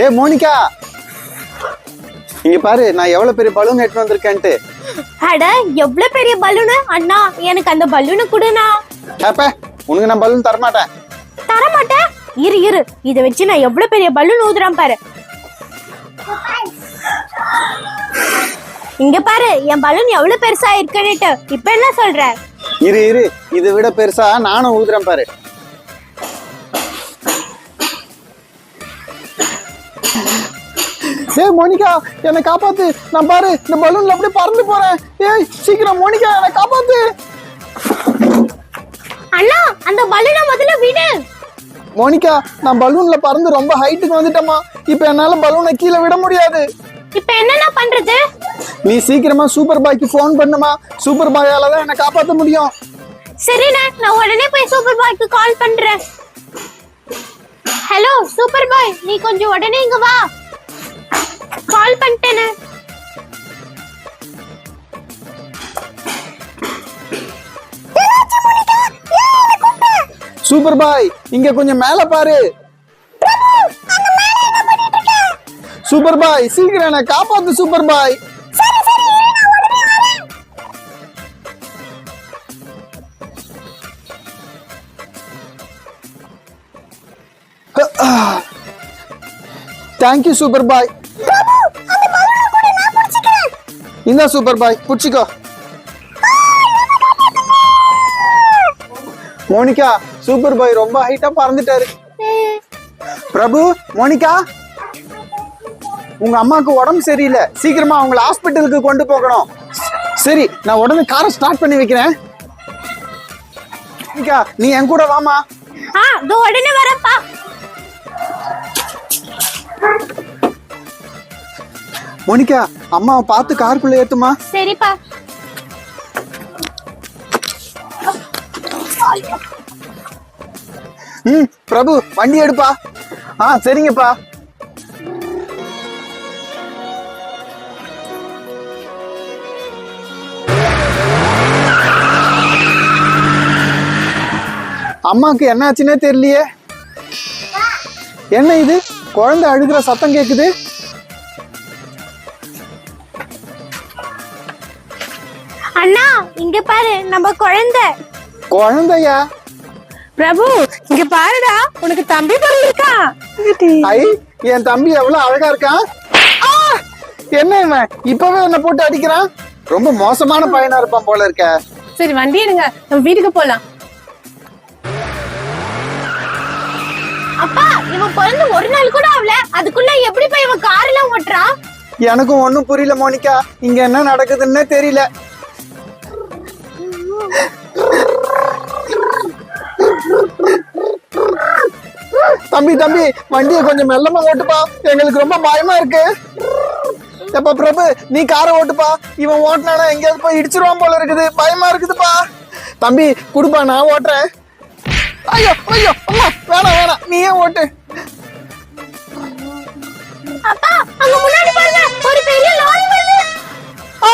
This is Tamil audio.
ஏ மோனிகா. இங்க பாரு நான் எவ்வளவு பெரிய பலூன் எடுத்து வந்திருக்கேன்ட்டு. அட எவ்வளவு பெரிய பலூனு அண்ணா எனக்கு அந்த பலூனு கொடுண்ணா. கேப்ப உனக்கு நான் பலூன் தரமாட்டேன். தர மாட்டேன் இரு இரு. இத வச்சு நான் எவ்வளவு பெரிய பலூன் ஊதுறேன் பாரு. இங்க பாரு என் பலூன் எவ்வளவு பெருசா இருக்குன்னுட்டு. இப்ப என்ன சொல்ற? இரு இரு. இதை விட பெருசா நானும் ஊதுறேன் பாரு. ஏய் மோனிகா என்னை காப்பாத்து. நான் பாரு இந்த பலூன்ல அப்படியே பறந்து போறேன். ஏய் சீக்கிரம் மோனிகா என்னை காப்பாத்து. அண்ணா அந்த பலூனை முதல்ல விடு. மோனிகா நான் பலூன்ல பறந்து ரொம்ப ஹைட்டுக்கு வந்துட்டேமா இப்போ என்னால பலூனை கீழே விட முடியாது. இப்ப என்னண்ணா பண்றது? நீ சீக்கிரமா சூப்பர் பாய்க்கு ஃபோன் பண்ணுமா? சூப்பர் பாயால தான் என்னை காப்பாத்த முடியும். சரிண்ணா நான் உடனே போய் சூப்பர் பாய்க்கு கால் பண்றேன். ஹலோ சூப்பர் பாய் நீ கொஞ்சம் உடனே இங்க வா. கால் பண்ணிட்டேனே. சூப்பர் பாய் இங்க கொஞ்சம் மேல பாரு. சூப்பர் பாய் சீக்கிரம் என்னை காப்பாத்து super boy thank you super boy இந்த சூப்பர் பாய் புடிச்சிக்கோ. மோனிகா சூப்பர் பாய் ரொம்ப ஹைட்டா பறந்துட்டாரு. பிரபு மோனிகா உங்க அம்மாக்கு உடம்பு சரியில்லை. சீக்கிரமா அவங்கள ஹாஸ்பிட்டலுக்கு கொண்டு போகணும். சரி நான் உடனே காரை ஸ்டார்ட் பண்ணி வைக்கிறேன். மோனிகா நீ என் கூட வாமா உடனே வரப்பா மோனிகா அம்மாவை பார்த்து காருக்குள்ள ஏத்துமா? சரிப்பா. ம் பிரபு வண்டி எடுப்பா. ஆ சரிங்கப்பா. அம்மாக்கு என்ன ஆச்சுன்னே தெரியலையே. என்ன இது? குழந்தை அழுகிற சத்தம் கேக்குது. அண்ணா இங்க பாரு நம்ம குழந்தை. குழந்தையா? பிரபு இங்க பாருடா உனக்கு தம்பி பிறந்திருக்கா ஐ என் தம்பி எவ்வளவு அழகா இருக்கான்? ஆ! என்ன இவன்? இப்பவே என்ன போட்டு அடிக்கிறான்? ரொம்ப மோசமான பையனா இருப்பான் போல இருக்க. சரி வண்டி எடுங்க. நம்ம வீட்டுக்கு போலாம். அப்பா இவன் பிறந்து ஒரு நாள் கூட ஆகல அதுக்குள்ள எப்படி போய் இவன் கார்ல ஓட்டுறான்? எனக்கும் ஒண்ணும் புரியல மோனிகா. இங்க என்ன நடக்குதுன்னே தெரியல. தம்பி தம்பி வண்டியை கொஞ்சம் மெல்லமா ஓட்டுப்பா. எங்களுக்கு ரொம்ப பயமா இருக்கு. எப்ப பிரபு நீ காரை ஓட்டுப்பா. இவன் ஓட்டினானா எங்கேயாவது போய் இடிச்சிருவான் போல இருக்குது. பயமா இருக்குதுப்பா. தம்பி குடுப்பா நான் ஓட்டுறேன். ஐயோ ஐயோ அம்மா வேணாம் வேணாம். நீயே ஓட்டு. அப்பா அங்க முன்னாடி பாருங்க. ஒரு பெரிய லாரி வருது. ஆ!